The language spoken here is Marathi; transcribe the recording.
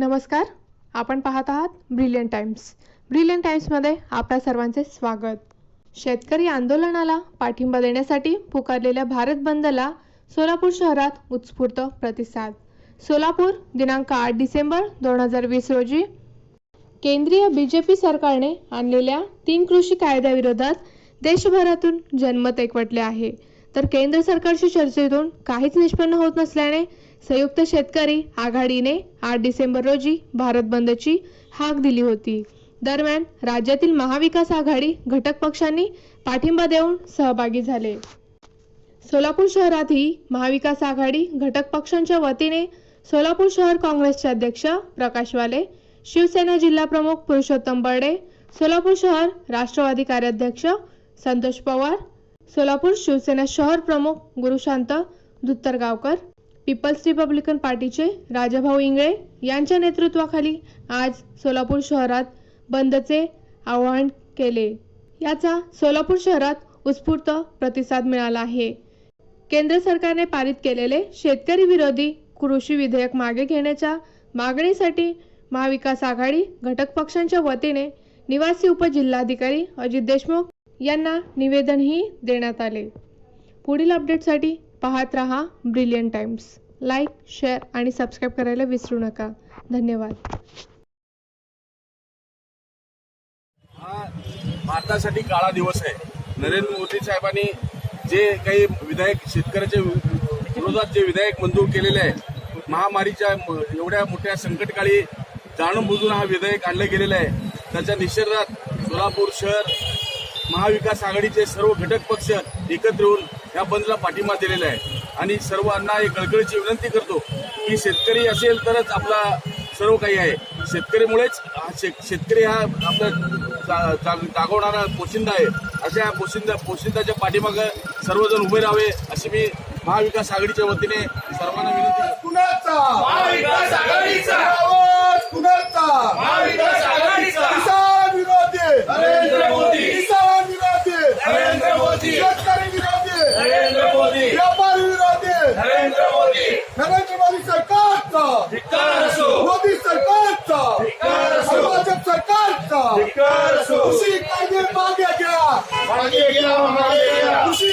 नमस्कार. आपण पाहत आहात ब्रिलियंट टाइम्स ब्रिलियंट टाइम्समध्ये आपल्या सर्वांचे स्वागत. शेतकरी आंदोलनाला पाठिंबा देण्यासाठी पुकारलेल्या भारत बंदला सोलापूर शहरात उत्स्फूर्त प्रतिसाद. सोलापूर दिनांक आठ डिसेंबर दोन हजार वीस रोजी केंद्रीय बीजेपी सरकारने आणलेल्या तीन कृषी कायद्याविरोधात देशभरातून जनमत एकवटले आहे. तर केंद्र सरकारच्या चर्चेतून काहीच निष्पन्न होत नसल्याने संयुक्त शेतकरी आघाडीने आठ डिसेंबर रोजी भारत बंदची हाक दिली होती. दरम्यान राज्यातील महाविकास आघाडी घटक पक्षांनी पाठिंबा देऊन सहभागी झाले. सोलापूर शहरातही महाविकास आघाडी घटक पक्षांच्या वतीने सोलापूर शहर काँग्रेसचे अध्यक्ष प्रकाश वाले शिवसेना जिल्हा प्रमुख पुरुषोत्तम बर्डे सोलापूर शहर राष्ट्रवादी कार्याध्यक्ष संतोष पवार सोलापूर शिवसेना शहर प्रमुख गुरुशांत दुत्तरगावकर पीपल्स रिपब्लिकन पार्टीचे राजाभाऊ इंगळे यांच्या नेतृत्वाखाली आज सोलापूर शहरात बंदचे आवाहन केले. याचा सोलापूर शहरात उत्स्फूर्त प्रतिसाद मिळाला आहे. केंद्र सरकारने पारित केलेले शेतकरी विरोधी कृषी विधेयक मागे घेण्याच्या मागणीसाठी महाविकास आघाडी घटक पक्षांच्या वतीने निवासी उपजिल्हाधिकारी अजित देशमुख यांना निवेदनही देण्यात आले. पुढील अपडेटसाठी पाहत रहा ब्रिलियंट टाइम्स लाईक शेअर आणि सबस्क्राईब करायला विसरू नका. धन्यवाद. हा भारतासाठी काळा दिवस आहे. नरेंद्र मोदी साहेबांनी जे काही विधायक शेतकऱ्याच्या विरोधात जे विधायक मंजूर केलेले आहे महामारीच्या एवढ्या मोठ्या संकटकाळी जाणून बुजून हा विधेयक आणलं गेलेलं आहे. त्याच्या निषेधात सोलापूर शहर महाविकास आघाडीचे सर्व घटक पक्ष एकत्र येऊन या बंदला पाठिंबा दिलेला आहे. आणि सर्वांना एक कळकळीची विनंती करतो की शेतकरी असेल तरच आपला सर्व काही आहे. शेतकरीमुळेच हा शेत- शेतकरी हा आपला जागवणारा पोशिंदा आहे. अशा या पोशिंदा पोशिंदाच्या पाठीमागं सर्वजण उभे राहावे अशी मी महाविकास आघाडीच्या वतीने सर्वांना विनंती करतो. कुणाचा? महाविकास आघाडीचा. आवाज कुणाचा? महाविकास आघाडीचा. किसान विरोधी. नरेंद्र मोदी. किसान विरोधी. नरेंद्र मोदी. नरेंद्र मोदी सरकारचा धिक्कार असो मोदी सरकारचा धिक्कार असो भाजप सरकारचा धिक्कार असो कृषी कायदे मागे घ्या मागे घ्या मागे घ्या कृषी